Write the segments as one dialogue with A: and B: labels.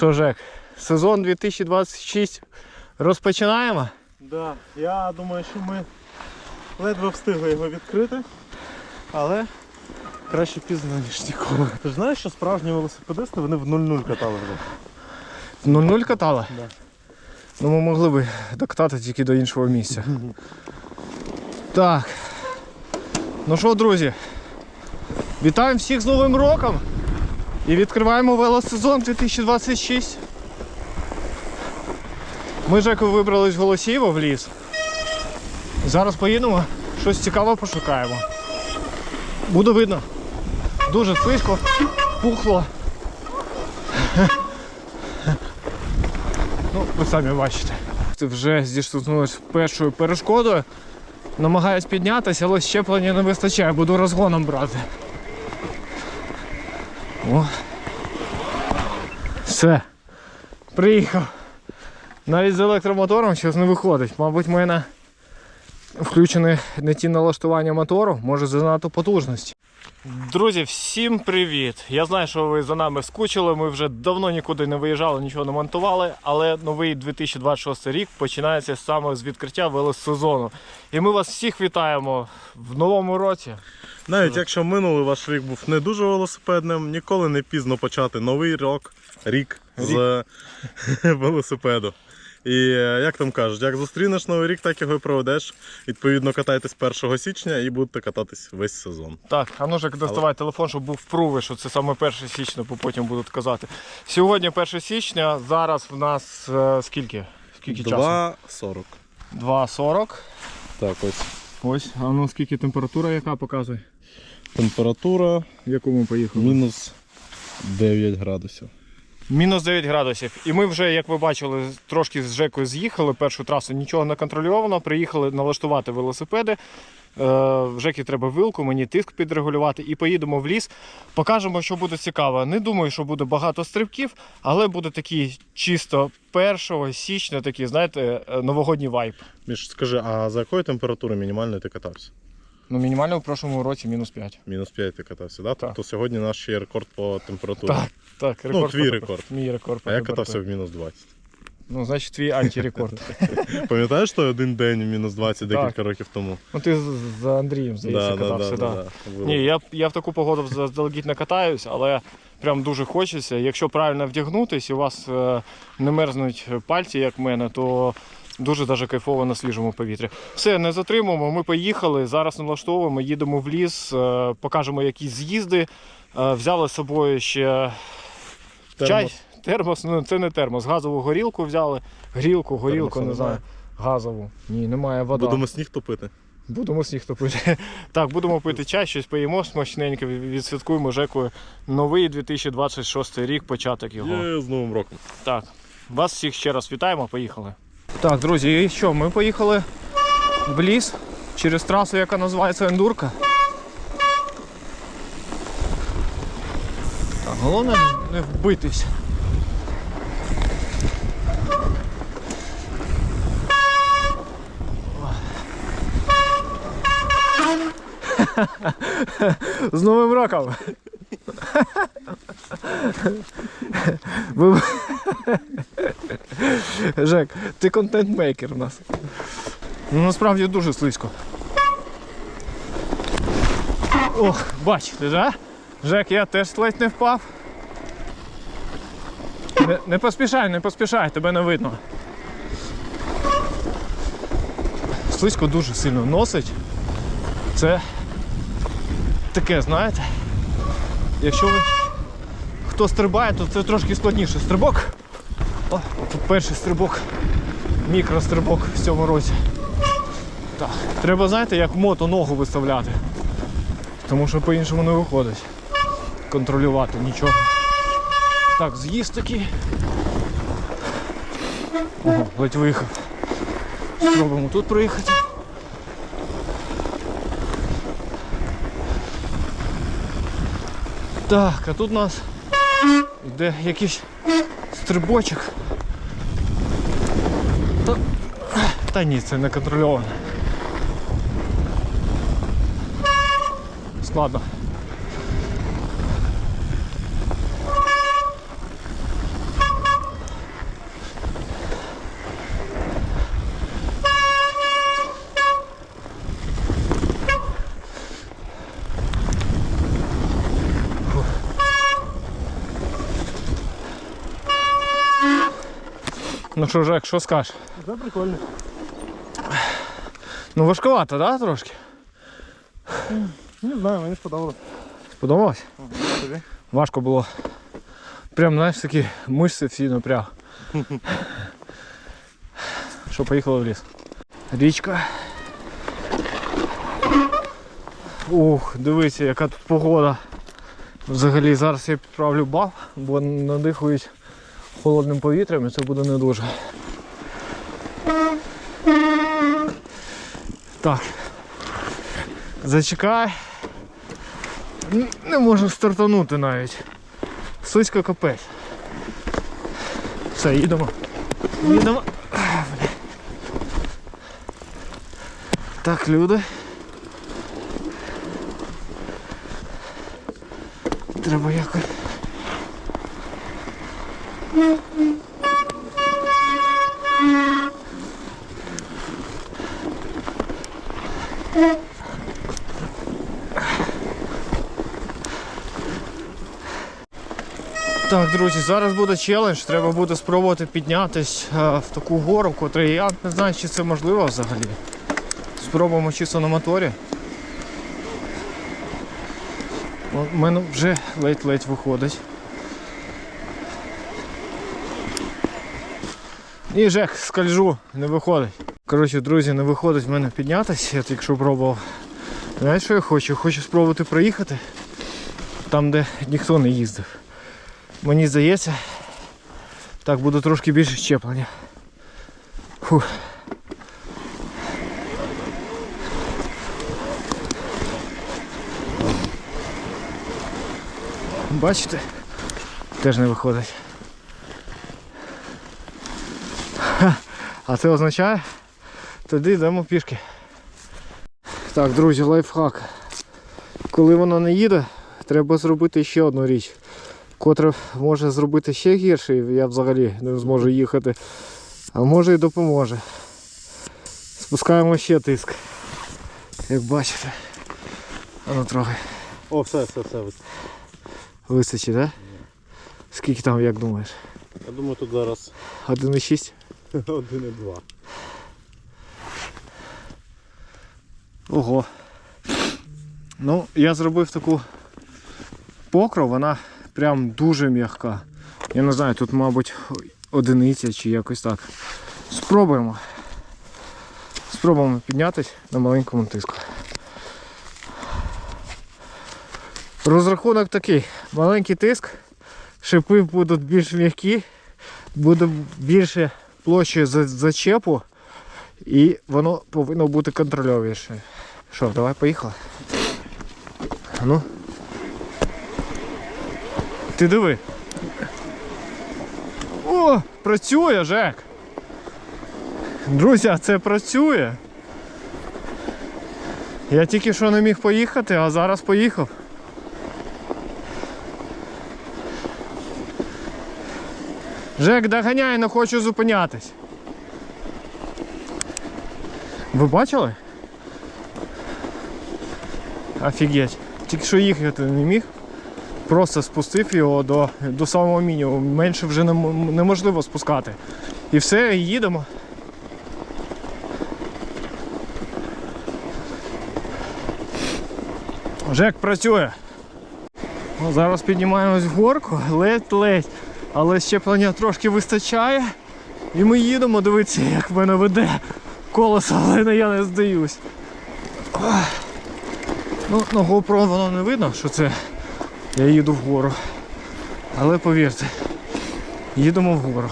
A: Що, Жек, сезон 2026 розпочинаємо?
B: Да, я думаю, що ми ледве встигли його відкрити, але краще пізно, ніж ніколи. Ти ж знаєш, що справжні велосипедисти вони в 0-0 катали вже.
A: 0-0 катали?
B: Да.
A: Ну ми могли би докатати тільки до іншого місця. Так. Ну що, друзі, вітаємо всіх з Новим роком і відкриваємо велосезон 2026. Ми з Жекою вибрались в Голосіїво в ліс. Зараз поїдемо, щось цікаве пошукаємо. Буде видно. Дуже слизько, пухло. Ну, ви самі бачите. Вже зіштовхнулися першою перешкодою. Намагаюсь піднятися, але щеплення не вистачає, буду розгоном брати. О. Все. Приїхав. Навіть з електромотором щось не виходить. Мабуть, в мене включені не ті налаштування мотору, може занадто потужності. Друзі, всім привіт! Я знаю, що ви за нами скучили. Ми вже давно нікуди не виїжджали, нічого не монтували. Але новий 2026 рік починається саме з відкриття велосезону. І ми вас всіх вітаємо в новому році.
B: Навіть якщо минулий ваш рік був не дуже велосипедним, ніколи не пізно почати новий рок, рік з велосипеду. І е, як там кажуть, як зустрінеш новий рік, так його і проведеш. Відповідно, катайтесь 1 січня і будете кататись весь сезон.
A: Так, а ну ж доставай телефон, щоб був пруви, що це саме 1 січня, бо потім будуть казати. Сьогодні 1 січня, зараз в нас е, скільки? Скільки часу?
B: 2,40.
A: 2.40.
B: Так, ось.
A: Ось, а ну скільки температура яка показує?
B: Температура
A: В якому поїхали?
B: мінус 9 градусів.
A: Мінус 9 градусів. І ми вже, як ви бачили, трошки з Жекою з'їхали першу трасу, нічого не контрольовано. Приїхали налаштувати велосипеди. Е, Жекі треба вилку, мені тиск підрегулювати і поїдемо в ліс. Покажемо, що буде цікаво. Не думаю, що буде багато стрибків, але буде такий чисто 1 січня, такий, знаєте, е, новогодній вайб.
B: Міш, скажи, а за якої температури мінімальної ти катався?
A: Ну, мінімально в прошлому році мінус 5.
B: Мінус 5 ти катався, да?
A: Так.
B: Тобто сьогодні наш ще є рекорд по температурі.
A: Так, так, рекорд.
B: Ну, твій
A: по-
B: рекорд.
A: Мій рекорд. по
B: А я катався в мінус 20.
A: Ну, значить, твій антирекорд.
B: Пам'ятаєш той один день в мінус 20
A: Так.
B: декілька років тому?
A: Ну, ти за Андрієм, здається, катався. да.
B: Було.
A: Ні, я, я в таку погоду заздалегідь не катаюсь, але прям дуже хочеться. Якщо правильно вдягнутись і у вас е, не мерзнуть пальці, як в мене, то дуже даже кайфово на свіжому повітрі. Все, не затримуємо, ми поїхали. Зараз налаштовуємо, їдемо в ліс, е, покажемо якісь з'їзди. Е, взяли з собою ще
B: Термос.
A: чай. Термос, ну це не термос, газову горілку взяли. Грілку, горілку,
B: Термоса
A: не знаю.
B: немає?
A: Газову. Ні, немає вода.
B: Будемо сніг топити.
A: Будемо сніг топити. Так, будемо пити чай, щось поїмо смачненько, відсвяткуємо Жекою новий 2026 рік, початок його.
B: Є з Новим роком.
A: Так, вас всіх ще раз вітаємо, поїхали. Так, друзі, і що? Ми поїхали в ліс через трасу, яка називається Ендурка. Так, головне не вбитись. З Новим роком! Ви... Жек, ти контент-мейкер у нас. Ну насправді дуже слизько. Ох, бачите, да? Жек, я теж ледь не впав. Не, не поспішай, не поспішай, тебе не видно. Слизько дуже сильно носить. Це таке, знаєте, якщо ви хто стрибає, то це трошки складніше. Стрибок. Тут перший стрибок, мікрострибок в цьому році. Так, треба, знаєте, як мото ногу виставляти. Тому що по-іншому не виходить. Контролювати нічого. Так, з'їзд такий. Ого, ледь виїхав. Спробуємо тут проїхати. Так, а тут у нас йде якийсь стрибочок. Та ні, це не контрольовано. Складно. Ну що, Жек, що скажеш?
B: Да, прикольно.
A: Ну важковато, да, трошки?
B: Не знаю, мені сподобалось.
A: Сподобалось?
B: Тобі?
A: Важко було. Прям, знаєш, такі мишці всі напряг. Що поїхали в ліс. Річка. Ух, дивіться, яка тут погода. Взагалі зараз я підправлю баф, бо надихують холодним повітрям і це буде не дуже. Так. Зачекай. Не можу стартанути навіть. Слизько капець. Все, їдемо. Їдемо. Так, люди. Треба якось. Друзі, зараз буде челендж. Треба буде спробувати піднятись е, в таку гору, котру я не знаю, чи це можливо взагалі. Спробуємо чисто на моторі. У мене вже ледь-ледь виходить. І Жек, скольжу, не виходить. Коротше, друзі, не виходить в мене піднятися, я тільки що пробував. Знаєш, що я хочу? Хочу спробувати проїхати там, де ніхто не їздив. Мені здається, так буде трошки більше щеплення. Фух. Бачите? Теж не виходить. А це означає, тоді йдемо пішки. Так, друзі, лайфхак. Коли вона не їде, треба зробити ще одну річ котре може зробити ще гірше, і я взагалі не зможу їхати. А може і допоможе. Спускаємо ще тиск. Як бачите. Воно трохи
B: О, все, все, все.
A: вистачить, так? Да? Скільки там, як думаєш?
B: Я думаю, тут зараз
A: 1,6?
B: 1,2.
A: Ого. Ну, я зробив таку покров, вона прям дуже м'яка. Я не знаю, тут, мабуть, одиниця чи якось так. Спробуємо. Спробуємо піднятись на маленькому тиску. Розрахунок такий. Маленький тиск, шипи будуть більш м'які, буде більше площі зачепу і воно повинно бути контрольовіше. Що, давай поїхали. Ну. Ти диви. О, працює, Жек. Друзі, це працює. Я тільки що не міг поїхати, а зараз поїхав. Жек, доганяй, не хочу зупинятись. Ви бачили? Офігеть. Тільки що їхати не міг. Просто спустив його до, до самого мінімуму. Менше вже нем- неможливо спускати. І все, і їдемо. Жек працює. Ну, зараз піднімаємось в горку, ледь-ледь. Але щеплення трошки вистачає. І ми їдемо, дивіться, як мене веде колесо, але я не здаюсь. Ну, на GoPro воно не видно, що це я їду вгору. Але повірте, їдемо вгору.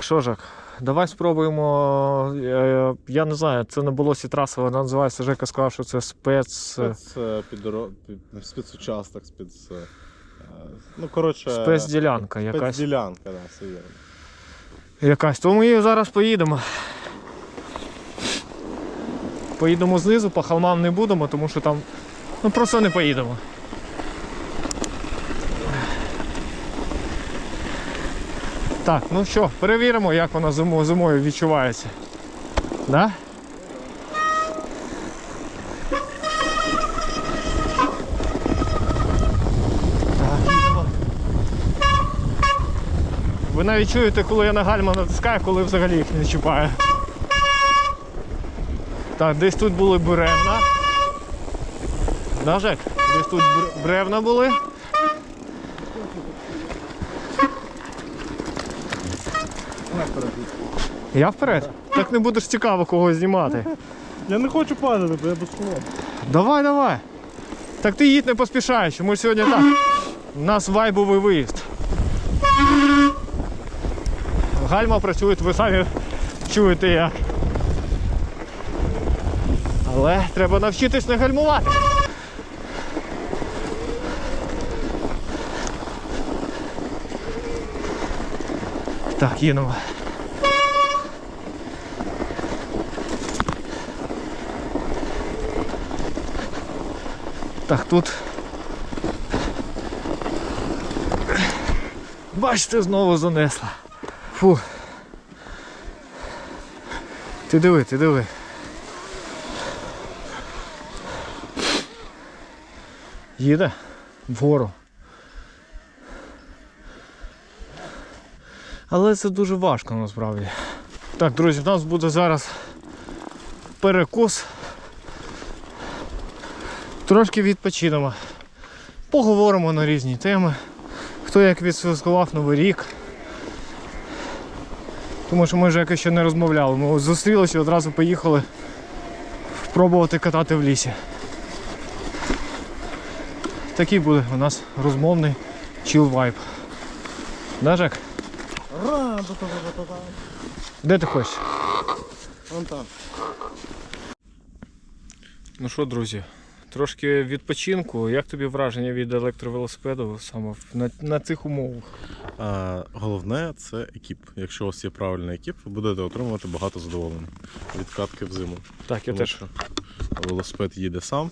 A: Що Жак, давай спробуємо. е, Я не знаю, це не було сітраса, вона називається Жека сказав, що це спец.
B: Спец, е, підоро... під... спецучасток, спец... е, е, Ну, коротше...
A: Спецділянка якась.
B: Спецділянка, да, все вірно.
A: Якась. То ми зараз поїдемо. Поїдемо знизу, по холмам не будемо, тому що там. Ну просто не поїдемо. Так, ну що, перевіримо, як вона зимо- зимою відчувається. Да? Ви навіть чуєте, коли я на гальма натискаю, коли взагалі їх не чіпаю. Так, десь тут були бревна. Да, Жек? Десь тут бревна були. Я вперед? Так не будеш цікаво кого знімати.
B: Я не хочу падати, бо я без шолом.
A: Давай, давай. Так ти їдь не поспішаючи, ми сьогодні так. У нас вайбовий виїзд. Гальма працюють, ви самі чуєте як. Але треба навчитись не гальмувати. Так, їдемо. Так, тут. Бачите, знову занесла. Фу. Ти диви, ти диви. Їде вгору. Але це дуже важко насправді. Так, друзі, в нас буде зараз перекус. Трошки відпочинемо. Поговоримо на різні теми. Хто як відсвяткував Новий рік. Тому що ми вже якось ще не розмовляли. Ми зустрілися і одразу поїхали пробувати катати в лісі. Такий буде у нас розмовний chill vibe. Да, Жек? Де ти хочеш?
B: Вон там.
A: Ну що, друзі, трошки відпочинку. Як тобі враження від електровелосипеду саме на, на цих умовах?
B: А, головне це екіп. Якщо у вас є правильний екіп, ви будете отримувати багато задоволення від катки в зиму.
A: Так, я
B: Тому
A: теж.
B: що велосипед їде сам.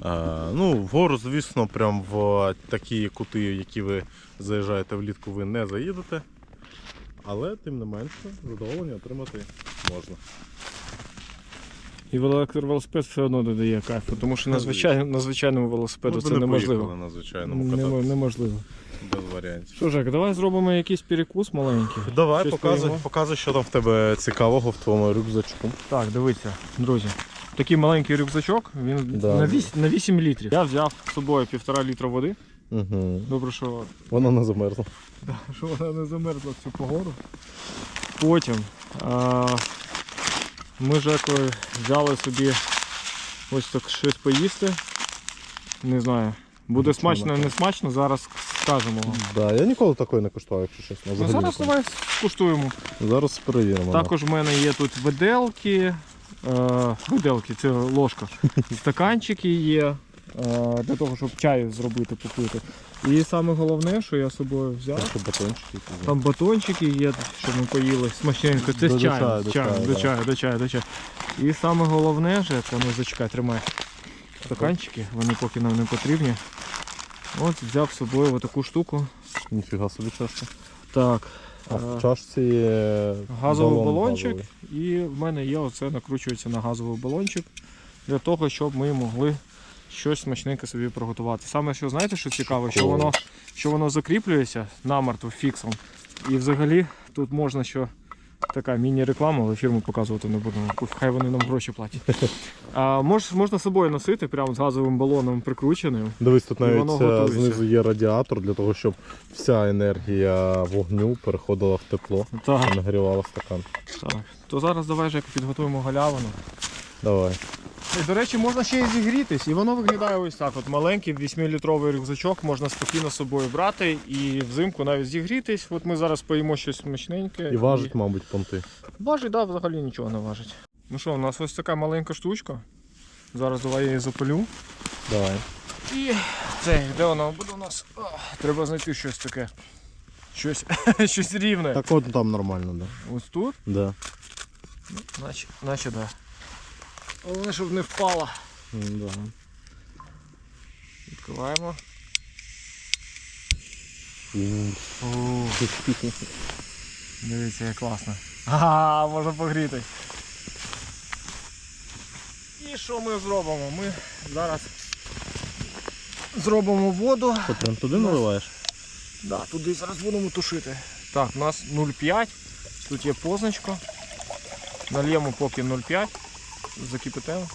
B: А, ну, вгору, звісно, прям в такі кути, які ви заїжджаєте влітку, ви не заїдете. Але тим не менше задоволення отримати можна.
A: І електровелосипед все одно додає кайфу, тому що на, звичай... на звичайному велосипеду це
B: не
A: неможливо.
B: на звичайному кататися
A: неможливо.
B: без варіантів.
A: Що Жек, давай зробимо якийсь перекус маленький.
B: Давай,
A: Щось
B: показуй,
A: поїмо?
B: показуй, що там в тебе цікавого в твоєму рюкзачку.
A: Так, дивіться, друзі. Такий маленький рюкзачок, він
B: Да.
A: на, 8, на 8 літрів. Я взяв з собою півтора літра води.
B: Угу.
A: Добре, що
B: Вона не замерзла.
A: що вона не замерзла в цю погоду. Потім а, ми з Жекою взяли собі ось так щось поїсти. Не знаю. Буде
B: Нічого
A: смачно,
B: не
A: не смачно, зараз скажемо. вам.
B: Да, я ніколи такої не куштував, якщо чесно.
A: Ну,
B: Взагалі
A: зараз
B: ніколи.
A: давай скуштуємо.
B: Зараз перевіримо.
A: Також в мене є тут виделки. Е, виделки, це ложка. Стаканчики є для того, щоб чаю зробити, попити. І саме головне, що я з собою взяв.
B: Трохи батончики.
A: Там батончики є, щоб ми поїли смачненько. Це
B: До-
A: з
B: чаю, до чаю,
A: до чаю, до чаю, до чаю. І саме головне, що це, зачекай, тримай. Стаканчики, вони поки нам не потрібні. От взяв з собою таку штуку.
B: Ніфіга собі чашка.
A: Так.
B: А
A: е,
B: в чашці є
A: газовий
B: балон
A: балончик,
B: газовий.
A: і в мене є оце накручується на газовий балончик для того, щоб ми могли щось смачненьке собі приготувати. Саме що знаєте, що цікаво, що воно, що воно закріплюється намертво фіксом. І взагалі тут можна що. Така міні-реклама, але фірму показувати не будемо. Хай вони нам гроші платять. А, мож, можна з собою носити, прямо з газовим балоном прикрученим.
B: Дивись, тут навіть
A: воно
B: е, знизу є радіатор для того, щоб вся енергія вогню переходила в тепло
A: Так,
B: і нагрівала стакан.
A: так. То зараз давай Жека, підготуємо галявину.
B: Давай.
A: І, до речі, можна ще й зігрітись, і воно виглядає ось так. От маленький 8-літровий рюкзачок можна спокійно з собою брати і взимку навіть зігрітись. От ми зараз поїмо щось смачненьке.
B: І важить, мабуть, понти.
A: Важить, так, да, взагалі нічого не важить. Ну що, у нас ось така маленька штучка. Зараз давай я її запалю.
B: Давай.
A: І це, де вона буде у нас? О, треба знайти щось таке. Щось, щось рівне.
B: Так от там нормально, да.
A: Ось тут,
B: Да.
A: наче, наче да. Головне, щоб не впала.
B: М, да.
A: Відкриваємо. Дивіться, як класно. Ага, можна погріти. І що ми зробимо? Ми зараз зробимо воду.
B: Що, прям туди наливаєш?
A: Да, туди зараз будемо тушити. Так, у нас 0,5. Тут є позначка. Нальємо поки 0,5. Закипятимо.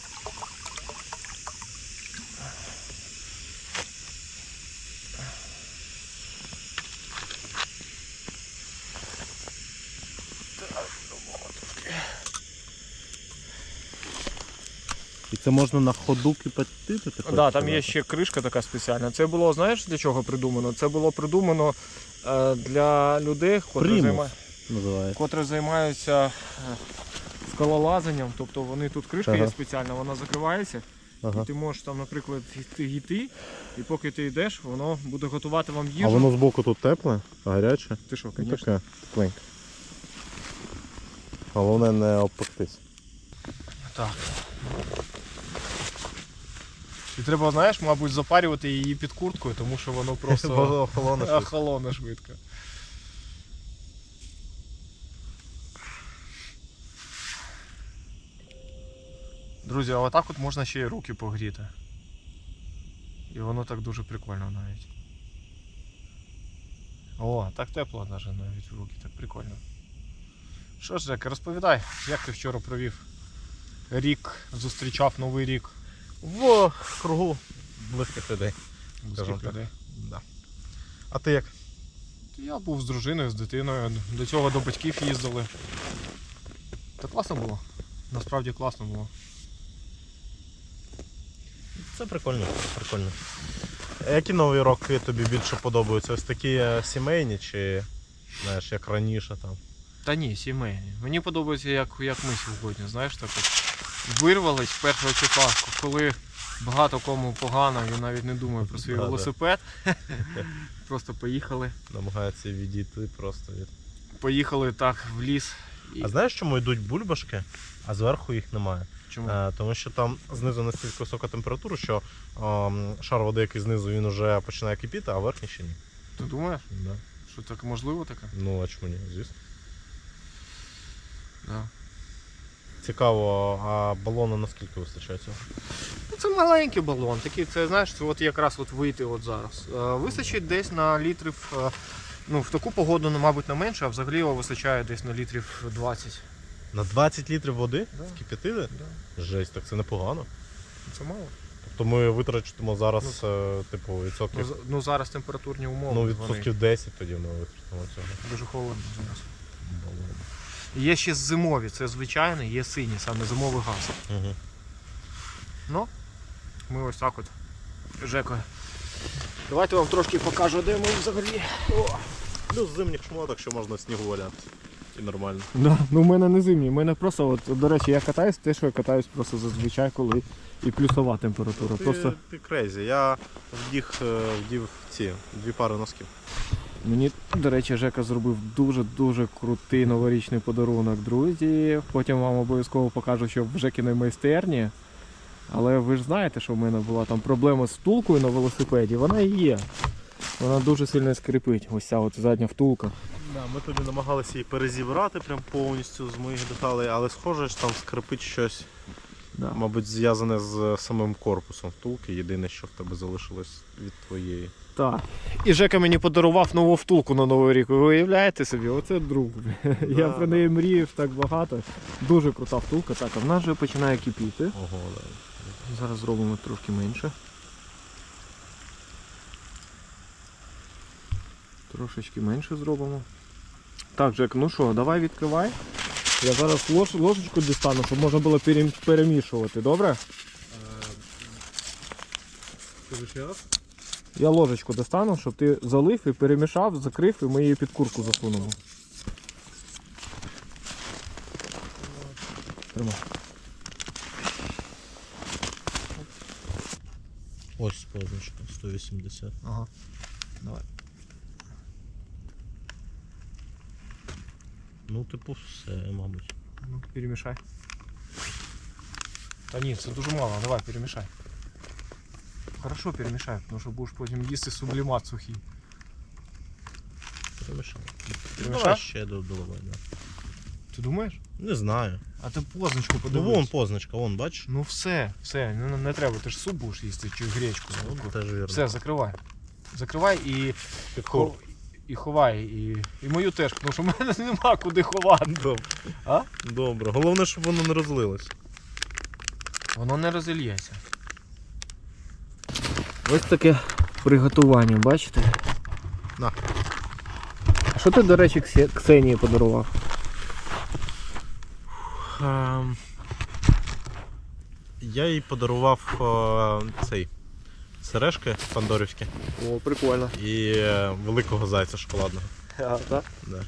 B: І це можна на ходу кипятити? ти
A: Так, да, там є ще кришка така спеціальна. Це було, знаєш, для чого придумано? Це було придумано е, для людей, котрі займаються е, скалолазанням. Тобто вони тут кришка є спеціальна, вона закривається.
B: Ага.
A: І ти можеш там, наприклад, йти, йти, і поки ти йдеш, воно буде готувати вам їжу.
B: А воно збоку тут тепле, гаряче.
A: Ти що,
B: Ну,
A: звісно.
B: таке тепленьке. Головне не обпектись.
A: Так. І треба, знаєш, мабуть, запарювати її під курткою, тому що воно просто
B: охолоне
A: швидко. Друзі, а отак от можна ще й руки погріти. І воно так дуже прикольно навіть. О, так тепло навіть навіть в руки, так прикольно. Що ж, Жека, розповідай, як ти вчора провів рік, зустрічав новий рік
B: В кругу близьких людей.
A: близьких людей.
B: Да. А ти як?
A: Я був з дружиною, з дитиною. До цього до батьків їздили. Та класно було. Насправді класно було.
B: Це прикольно, прикольно. Які нові роки тобі більше подобаються? Ось такі е, сімейні чи знаєш, як раніше там?
A: Та ні, сімейні. Мені подобається, як, як ми сьогодні, знаєш, так от вирвались першого числа, коли багато кому погано, він навіть не думає про свій велосипед. Просто поїхали.
B: Намагаються відійти просто від.
A: Поїхали так в ліс. І...
B: А знаєш, чому йдуть бульбашки, а зверху їх немає?
A: Чому?
B: Е, тому що там знизу настільки висока температура, що ем, шар води, який знизу, він вже починає кипіти, а верхній ще ні.
A: Ти думаєш,
B: Да.
A: що так можливо таке?
B: Ну, а чому ні, звісно.
A: Да.
B: Цікаво, а балону наскільки вистачає цього?
A: Ну, Це маленький балон, такий, це знаєш, це от якраз от вийти от зараз. Е, Вистачить десь на літрів, е, ну в таку погоду, ну, мабуть, не менше, а взагалі його вистачає десь на літрів 20.
B: На 20 літрів води?
A: Да.
B: Скип'ятили?
A: Да.
B: Жесть, так це непогано.
A: Це мало.
B: Тобто ми витрачимо зараз, е, типу,
A: Ну,
B: відсотків,
A: з- ну зараз температурні умови.
B: ну,
A: вони
B: відсотків 10 тоді ми витратимо цього.
A: Дуже холодно зараз. Є ще зимові, це звичайний, є синій, саме зимовий газ.
B: Угу.
A: Ну, ми ось так от. Жекою. Давайте вам трошки покажу, де ми взагалі. О!
B: Плюс зимніх шмоток, що можна в снігу валяти. І нормально.
A: Да, ну в мене не зимні, в мене просто, от, до речі, я катаюсь, те, що я катаюсь просто зазвичай, коли і плюсова температура.
B: Ти,
A: Просто
B: ти крейзі. Я вдіг, е, вдів ці дві пари носків.
A: мені, до речі, Жека зробив дуже-дуже крутий новорічний подарунок, друзі. Потім вам обов'язково покажу, що в Жекіної майстерні. Але ви ж знаєте, що в мене була там проблема з втулкою на велосипеді. Вона і є. Вона дуже сильно скрипить. Ось ця от задня втулка.
B: Да, ми тобі намагалися її перезібрати прям повністю з моїх деталей, але схоже, що там скрипить щось,
A: Да.
B: мабуть, зв'язане з самим корпусом втулки. Єдине, що в тебе залишилось від твоєї.
A: Так. І Жека мені подарував нову втулку на Новий рік. Ви уявляєте собі? Оце друг. Я про неї мріяв так багато. Дуже крута втулка. Так, а в нас вже починає кипіти.
B: Ого, да.
A: Зараз зробимо трошки менше. Трошечки менше зробимо. Так, Жек, ну що, давай відкривай. Я зараз лож, ложечку дістану, щоб можна було перем- перемішувати, добре?
B: Скажи ще раз?
A: Я ложечку достану, щоб ти залив і перемішав, закрив, і ми її під курку засунемо. Тримай.
B: Ось позначка, 180.
A: Ага. Давай.
B: Ну, типу, все, мабуть.
A: Ну, перемішай. Та ні, це дуже мало, давай перемішай. Хорошо перемішай, тому що будеш потім їсти сублімат сухий.
B: Перемішав.
A: Перемішав?
B: Давай ще до- доливай, да.
A: Ти думаєш?
B: Не знаю.
A: А ти позначку
B: Ну
A: подивись.
B: вон позначка, вон, бачиш?
A: Ну все, все, не, не треба, ти ж суп будеш їсти чи гречку.
B: Ну, теж вірно.
A: Все, закривай. Закривай і. І ховай, і, і мою теж, тому що в мене нема куди ховати.
B: Добре.
A: А?
B: Добре. Головне, щоб воно не розлилось.
A: Воно не розільється. Ось таке приготування, бачите?
B: На.
A: А що ти, до речі, Ксенії подарував?
B: Ем, Я їй подарував цей сережки пандорівські
A: О, прикольно.
B: і е, великого зайця шоколадного.
A: А, так?
B: Да.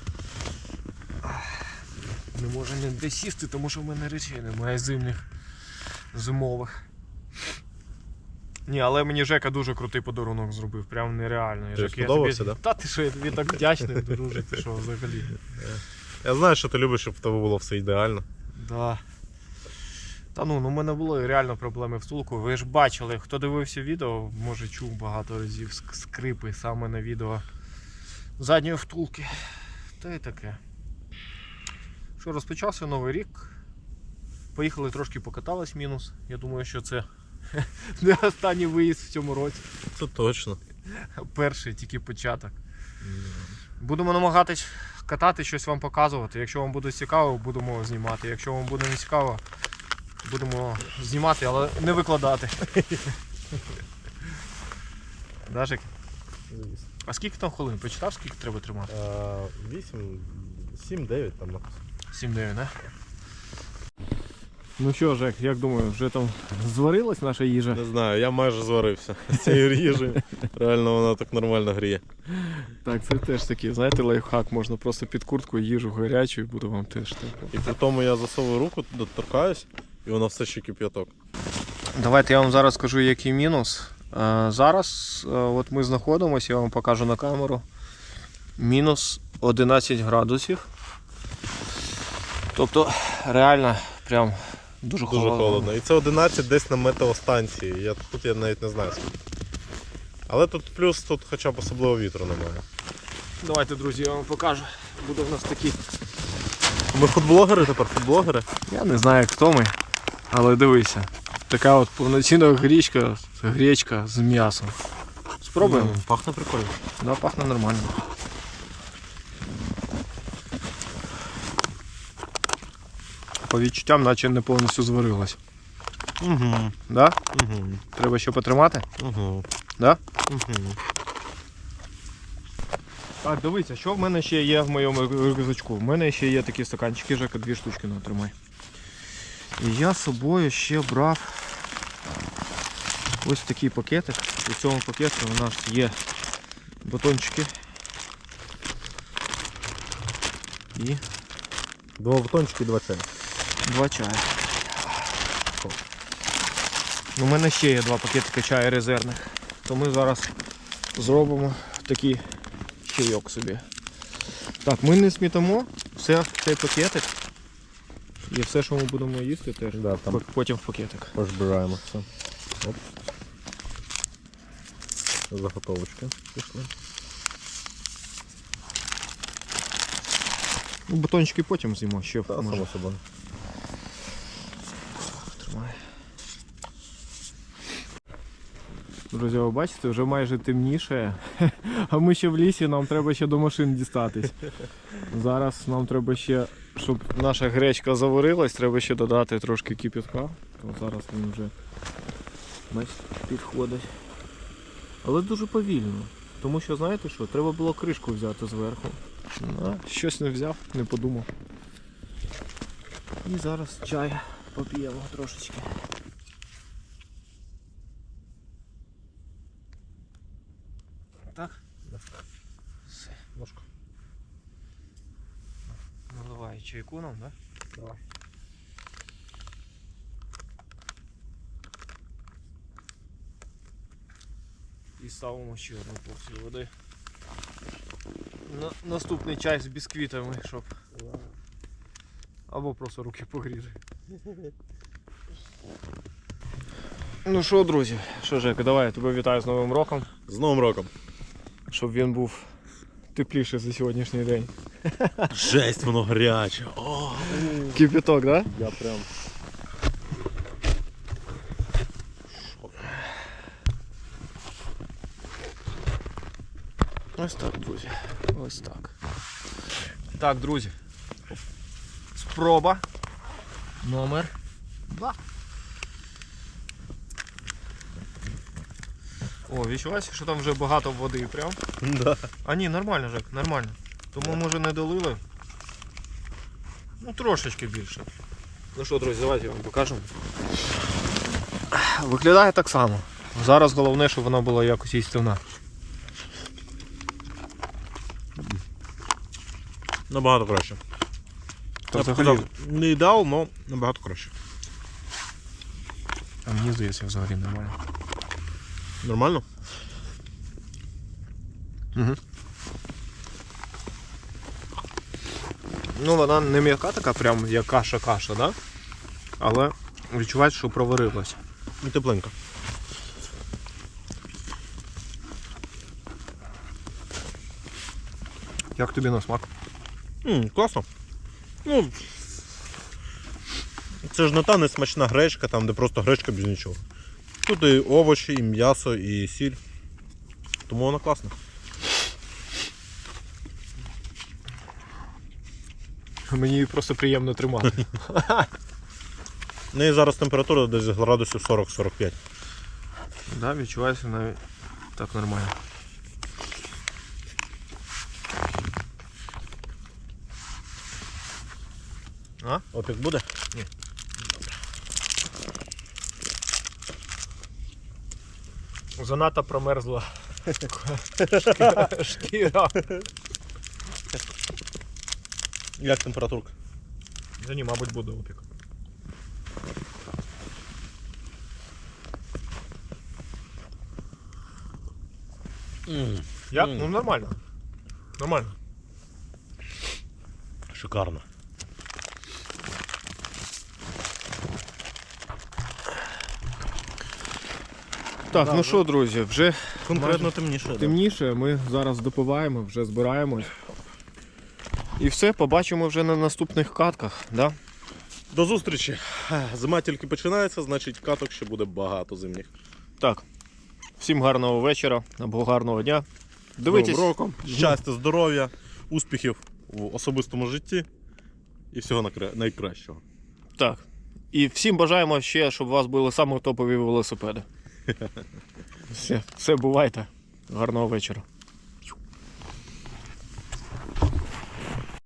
A: Не може ніде сісти, тому що в мене речей немає зимних, зимових. Ні, але мені Жека дуже крутий подарунок зробив, прям нереально.
B: Тобі
A: Жек, я
B: сподобався,
A: тобі...
B: да?
A: Та ти що, я тобі так вдячний, друже, ти що взагалі.
B: Я знаю, що ти любиш, щоб в тебе було все ідеально.
A: Да. Та ну, ну, у мене були реально проблеми в стулку. Ви ж бачили, хто дивився відео, може чув багато разів скрипи саме на відео задньої втулки. Та й таке. Що, розпочався новий рік. Поїхали трошки покатались мінус. Я думаю, що це не останній виїзд в цьому році.
B: Це точно.
A: Перший тільки початок. Будемо намагатись катати, щось вам показувати. Якщо вам буде цікаво, будемо знімати. Якщо вам буде не цікаво, будемо знімати, але не викладати. Дажик, а скільки там хвилин? Почитав, скільки треба тримати?
B: 8, 7, 9 там написано.
A: 7-9, не? Ну що, Жек, як думаю, вже там зварилась наша їжа?
B: Не знаю, я майже зварився з цією їжею. Реально вона так нормально гріє.
A: Так, це теж такий, знаєте, лайфхак, можна просто під курткою їжу гарячу і буде вам теж так.
B: І при тому я засовую руку, доторкаюсь, і вона все ще кип'яток.
A: Давайте я вам зараз скажу, який мінус. Е, Зараз е, от ми знаходимося, я вам покажу на камеру. Мінус 11 градусів. Тобто реально прям дуже
B: Дуже
A: холодно.
B: холодно. І це 11 десь на метеостанції. Я, тут я навіть не знаю скільки. Але тут плюс тут хоча б особливо вітру немає.
A: Давайте, друзі, я вам покажу. Буде в нас такі.
B: Ми футблогери тепер, футблогери.
A: Я не знаю, хто ми, але дивися. Така от повноцінна грічка, гречка з м'ясом. Спробуємо.
B: М, Пахне прикольно.
A: Да, пахне нормально. По відчуттям, наче не повністю зварилась.
B: Угу.
A: Да?
B: Угу.
A: Треба ще потримати?
B: Угу.
A: Да?
B: Угу.
A: Так, дивіться, що в мене ще є в моєму рюкзачку. В мене ще є такі стаканчики, Жека, дві штучки натримай. І я з собою ще брав ось такий пакетик. У цьому пакеті у нас є батончики. І
B: Два батончики і два чайні.
A: Два чая. У мене ще є два пакетика чаю резервних. То ми зараз зробимо такий чайок собі. Так, ми не смітимо все цей пакетик. І все, що ми будемо їсти, теж
B: Да, там
A: потім в пакетик.
B: пожбираємо все. Оп. Заготовочки пішли.
A: Ну, батончики потім з'їмо, ще
B: Та,
A: може.
B: само собою.
A: Тримай. Друзі, ви бачите, вже майже темніше, а ми ще в лісі, нам треба ще до машин дістатись. Зараз нам треба ще, щоб наша гречка заварилась, треба ще додати трошки кипятка. Зараз він вже підходить. Але дуже повільно. Тому що, знаєте що, треба було кришку взяти зверху. А, щось не взяв, не подумав. І зараз чай поп'ємо трошечки. Так? Чайку нам, да?
B: Давай.
A: І ставимо ще одну порцію води. На, наступний чай з бісквітами, щоб. Або просто руки погріти. Ну що, друзі, що Жека, давай я тебе вітаю з Новим роком,
B: З Новим роком.
A: щоб він був тепліше за сьогоднішній день.
B: Жесть, воно гаряче. О,
A: Кипяток. Да?
B: я прям.
A: Ось так, друзі. Ось так. Так, друзі. Спроба. Номер два. О, відчувається, що там вже багато води прям.
B: Да.
A: А ні, нормально, Жек, нормально. Тому може не долили. Ну трошечки більше. Ну що, друзі, давайте я вам покажемо. Виглядає так само. Зараз головне, щоб вона була якось їстівна.
B: Набагато краще. Я б сказав, не ідеал, але набагато краще.
A: а мені здається, взагалі нормально.
B: Нормально?
A: Угу. Ну, вона не м'яка така, прям як каша-каша, да? Але відчувається, що проварилась.
B: І тепленько.
A: Як тобі на смак?
B: М, класно. Ну, це ж не та несмачна гречка, там, де просто гречка без нічого. Тут і овочі, і м'ясо, і сіль. Тому вона класна.
A: Мені її просто приємно тримати.
B: В неї зараз температура десь градусів 40-45.
A: да, відчувається навіть так нормально. А?
B: Опік буде? Ні.
A: Занадто промерзла шкіра.
B: Як температурка?
A: Да ні, мабуть, буде опік. Як?
B: М.
A: Ну нормально. Нормально.
B: Шикарно.
A: Так,
B: Да,
A: ну що, друзі, вже
B: Конкретно темніше. да.
A: темніше, ми зараз допиваємо, вже збираємось. І все, побачимо вже на наступних катках, да?
B: До зустрічі. Зима тільки починається, значить каток ще буде багато зимніх.
A: Так. Всім гарного вечора або гарного дня. Дивитесь.
B: Новим роком. Щастя, здоров'я, успіхів в особистому житті і всього найкращого.
A: Так. І всім бажаємо ще, щоб у вас були саме топові велосипеди. Все, все бувайте. Гарного вечора.